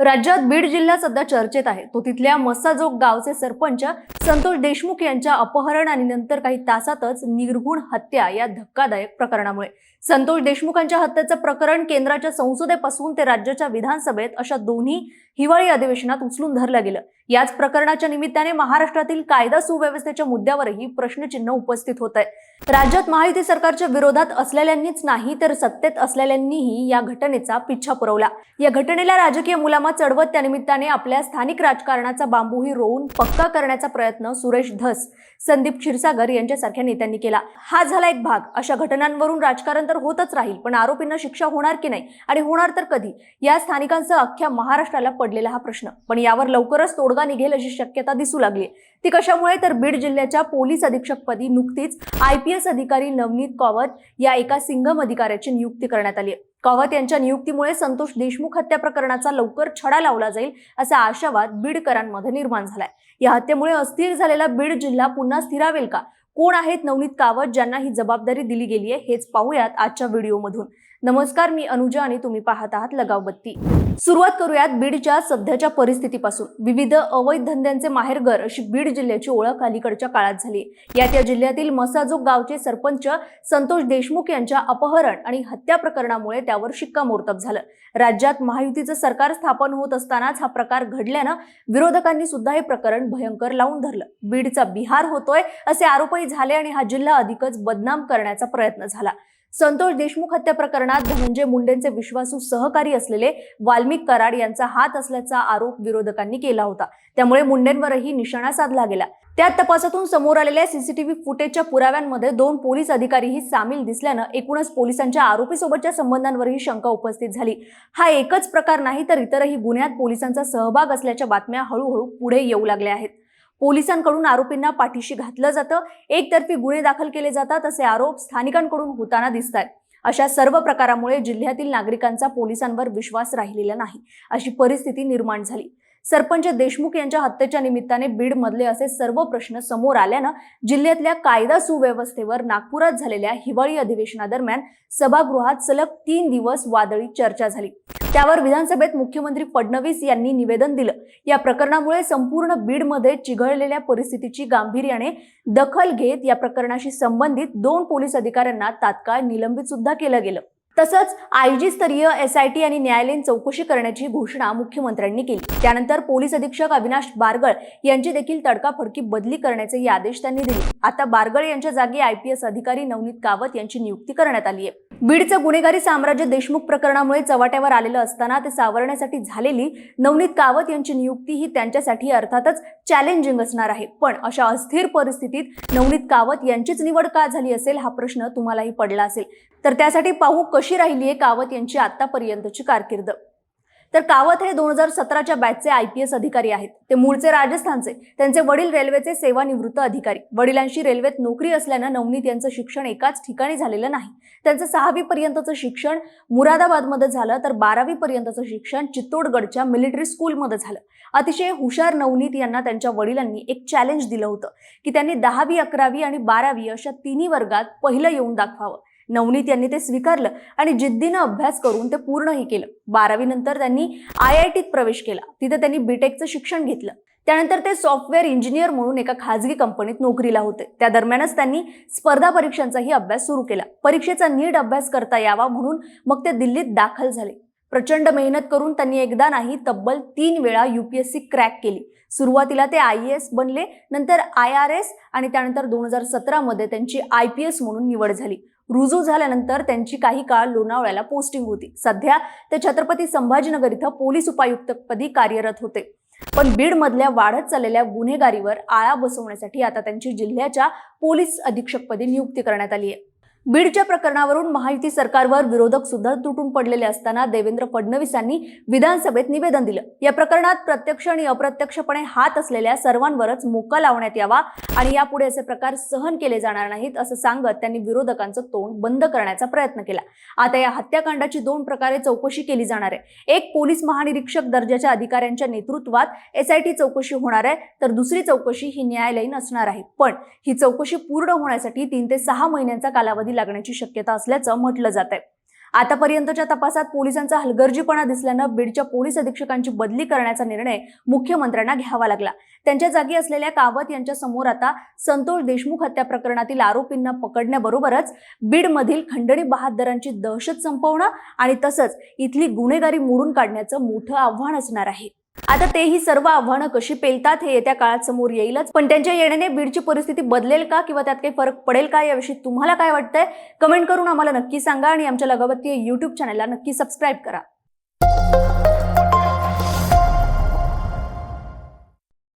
राज्यात बीड जिल्हा सध्या चर्चेत आहे. तो तिथल्या मस्साजोग गावचे सरपंच संतोष देशमुख यांच्या अपहरण आणि नंतर काही तासातच निर्गुण हत्या या धक्कादायक प्रकरणामुळे. संतोष देशमुखांच्या हत्येचं प्रकरण केंद्राच्या संसदेपासून ते राज्याच्या विधानसभेत अशा दोन्ही हिवाळी अधिवेशनात उचलून धरलं गेलं. याच प्रकरणाच्या निमित्ताने महाराष्ट्रातील कायदा सुव्यवस्थेच्या मुद्द्यावरही प्रश्नचिन्ह उपस्थित होत आहे राज्यात महायुती सरकारच्या विरोधात असलेल्यांनीच नाही तर सत्तेत असलेल्यांनीही या घटनेचा पिच्छा पुरवला. या घटनेला राजकीय मुलामा चढवत त्यानिमित्ताने आपल्या स्थानिक राजकारणाचा बांबूही रोवून पक्का करण्याचा प्रयत्न सुरेश धस संदीप क्षीरसागर यांच्यासारख्या नेत्यांनी केला. हा झाला एक भाग. अशा घटनांवरून राजकारण तर होतच राहील पण आरोपींना शिक्षा होणार की नाही आणि होणार तर कधी? या स्थानिकांसह अख्ख्या महाराष्ट्राला पडलेला हा प्रश्न. पण यावर लवकरच तोडगा निघेल अशी शक्यता दिसू लागली. ती कशामुळे? तर बीड जिल्ह्याच्या पोलीस अधीक्षकपदी नुकतीच आय पी एस अधिकारी नवनीत कॉवत या एका सिंगम अधिकाऱ्याची नियुक्ती करण्यात आली आहे. कावत यांच्या नियुक्तीमुळे संतोष देशमुख हत्या प्रकरणाचा लवकर छडा लावला जाईल असा आशावाद बीडकरांमध्ये निर्माण झालाय. या हत्येमुळे अस्थिर झालेला बीड जिल्हा पुन्हा स्थिरावेल का? कोण आहेत नवनीत कावत ज्यांना ही जबाबदारी दिली गेली आहे हेच पाहूयात आजच्या व्हिडिओमधून. नमस्कार मी अनुजा आणि तुम्ही पाहत आहात लगाव बत्ती. सुरुवात करूयात बीडच्या सध्याच्या परिस्थितीपासून. विविध अवैध धंद्यांचे माहेरघर अशी बीड जिल्ह्याची ओळख अलीकडच्या काळात झाली. यात या जिल्ह्यातील मसाजोग गावचे सरपंच संतोष देशमुख यांच्या अपहरण आणि हत्या प्रकरणामुळे त्यावर शिक्कामोर्तब झालं. राज्यात महायुतीचं सरकार स्थापन होत असतानाच हा प्रकार घडल्यानं विरोधकांनी सुद्धा हे प्रकरण भयंकर लावून धरलं. बीडचा बिहार होतोय असे आरोपही झाले आणि हा जिल्हा अधिकच बदनाम करण्याचा प्रयत्न झाला. संतोष देशमुख हत्या प्रकरणात धनंजय मुंडेंचे विश्वासू सहकारी असलेले वाल्मिक कराड यांचा हात असल्याचा आरोप विरोधकांनी केला होता. त्यामुळे मुंडेंवरही निशाणा साधला गेला. त्या तपासातून समोर आलेल्या सीसीटीव्ही फुटेजच्या पुराव्यांमध्ये दोन पोलीस अधिकारीही सामील दिसल्यानं एकूणच पोलिसांच्या आरोपीसोबतच्या संबंधांवरही शंका उपस्थित झाली. हा एकच प्रकार नाही तर इतरही गुन्ह्यात पोलिसांचा सहभाग असल्याच्या बातम्या हळूहळू पुढे येऊ लागल्या आहेत. पोलिसांकडून आरोपींना पाठीशी घातलं जातं. एकतर्फी गुन्हे दाखल केले जातात असे आरोप स्थानिकांकडून होताना दिसत आहेत अशा सर्व प्रकारामुळे जिल्ह्यातील नागरिकांचा पोलिसांवर विश्वास राहिलेला नाही. अशी परिस्थिती निर्माण झाली. सरपंच देशमुख यांच्या हत्येच्या निमित्ताने बीडमधले असे सर्व प्रश्न समोर आल्यानं जिल्ह्यातल्या कायदा सुव्यवस्थेवर नागपुरात झालेल्या हिवाळी अधिवेशनादरम्यान सभागृहात सलग तीन दिवस वादळी चर्चा झाली. त्यावर विधानसभेत मुख्यमंत्री फडणवीस यांनी निवेदन दिलं. या प्रकरणामुळे संपूर्ण बीडमध्ये चिघळलेल्या परिस्थितीची गांभीर्याने दखल घेत या प्रकरणाशी संबंधित दोन पोलीस अधिकाऱ्यांना तात्काळ निलंबित सुद्धा केलं गेलं. तसंच आयजी स्तरीय टी आणि न्यायालयीन चौकशी करण्याची घोषणा मुख्यमंत्र्यांनी केली. त्यानंतर पोलीस अधीक्षक अविनाश बारगळ यांची देखील तडकाफडकी बदली करण्याचे आदेश त्यांनी दिले. आता बारगळ यांच्या जागी आयपीएस अधिकारी नवनीत कावत यांची नियुक्ती करण्यात आली आहे. बीडचं गुन्हेगारी साम्राज्य देशमुख प्रकरणामुळे चव्हाट्यावर आलेलं असताना ते सावरण्यासाठी झालेली नवनीत कावत यांची नियुक्ती ही त्यांच्यासाठी अर्थातच चॅलेंजिंग असणार आहे. पण अशा अस्थिर परिस्थितीत नवनीत कावत यांचीच निवड का झाली असेल हा प्रश्न तुम्हालाही पडला असेल. तर त्यासाठी पाहू कशी राहिली आहे कावत यांची आतापर्यंतची कारकीर्द? तर कावत हे दोन हजार सतराच्या बॅचचे आय पी एस अधिकारी आहेत. ते मूळचे राजस्थानचे. त्यांचे वडील रेल्वेचे सेवानिवृत्त अधिकारी. वडिलांशी रेल्वेत नोकरी असल्यानं नवनीत यांचं शिक्षण एकाच ठिकाणी झालेलं नाही. त्यांचं सहावी पर्यंतचं शिक्षण मुरादाबादमध्ये झालं तर बारावी पर्यंतचं शिक्षण चित्तोडगडच्या मिलिटरी स्कूलमध्ये झालं. अतिशय हुशार नवनीत यांना त्यांच्या वडिलांनी एक चॅलेंज दिलं होतं की त्यांनी दहावी अकरावी आणि बारावी अशा तिन्ही वर्गात पहिलं येऊन दाखवावं. नवनीत यांनी ते स्वीकारलं आणि जिद्दीनं अभ्यास करून ते पूर्णही केलं. बारावी नंतर त्यांनी आय आय टीत प्रवेश केला. तिथे त्यांनी बीटेकचं शिक्षण घेतलं. त्यानंतर ते सॉफ्टवेअर इंजिनियर म्हणून एका खाजगी कंपनीत नोकरीला होते. त्या दरम्यानच त्यांनी स्पर्धा परीक्षांचाही अभ्यास सुरू केला. परीक्षेचा नीट अभ्यास करता यावा म्हणून मग ते दिल्लीत दाखल झाले. प्रचंड मेहनत करून त्यांनी एकदा नाही तब्बल तीन वेळा युपीएससी क्रॅक केली. सुरुवातीला ते आय एस बनले नंतर आय आर एस आणि त्यानंतर दोन हजार सतरामध्ये त्यांची आय पी एस म्हणून निवड झाली. रुजू झाल्यानंतर त्यांची काही काळ लोणावळ्याला पोस्टिंग होती. सध्या ते छत्रपती संभाजीनगर इथं पोलीस उपायुक्तपदी कार्यरत होते. पण बीडमधल्या वाढत चाललेल्या गुन्हेगारीवर आळा बसवण्यासाठी आता त्यांची जिल्ह्याच्या पोलीस अधीक्षकपदी नियुक्ती करण्यात आली आहे. बीडच्या प्रकरणावरून महायुती सरकारवर विरोधक सुद्धा तुटून पडलेले असताना देवेंद्र फडणवीस यांनी विधानसभेत निवेदन दिलं. या प्रकरणात प्रत्यक्ष आणि अप्रत्यक्षपणे हात असलेल्या सर्वांवरच मोका लावण्यात यावा आणि यापुढे असे प्रकार सहन केले जाणार नाहीत असं सांगत त्यांनी विरोधकांचं तोंड बंद करण्याचा प्रयत्न केला. आता या हत्याकांडाची दोन प्रकारे चौकशी केली जाणार आहे. एक पोलीस महानिरीक्षक दर्जाच्या अधिकाऱ्यांच्या नेतृत्वात एसआयटी चौकशी होणार आहे तर दुसरी चौकशी ही न्यायालयीन असणार आहे. पण ही चौकशी पूर्ण होण्यासाठी तीन ते सहा महिन्यांचा कालावधी लागण्याची शक्यता असल्याचं म्हटलं जात आहे आतापर्यंतच्या तपासात पोलिसांचा हलगर्जीपणा दिसल्यानं बीडच्या पोलीस अधीक्षकांची बदली करण्याचा निर्णय मुख्यमंत्र्यांना घ्यावा लागला. त्यांच्या जागी असलेल्या कावत यांच्या समोर आता संतोष देशमुख हत्या प्रकरणातील आरोपींना पकडण्याबरोबरच बीडमधील खंडणी बहादरांची दहशत संपवणं आणि तसंच इथली गुन्हेगारी मोडून काढण्याचं मोठं आव्हान असणार आहे. आता ते ही सर्व आव्हानं कशी पेलतात हे येत्या काळात समोर येईलच. पण त्यांच्या येण्याने बीडची परिस्थिती बदलेल का किंवा त्यात काही फरक पडेल का याविषयी तुम्हाला काय वाटतंय? कमेंट करून आम्हाला नक्की सांगा आणि आमच्या लगावती युट्यूब चॅनलला नक्की सबस्क्राईब करा.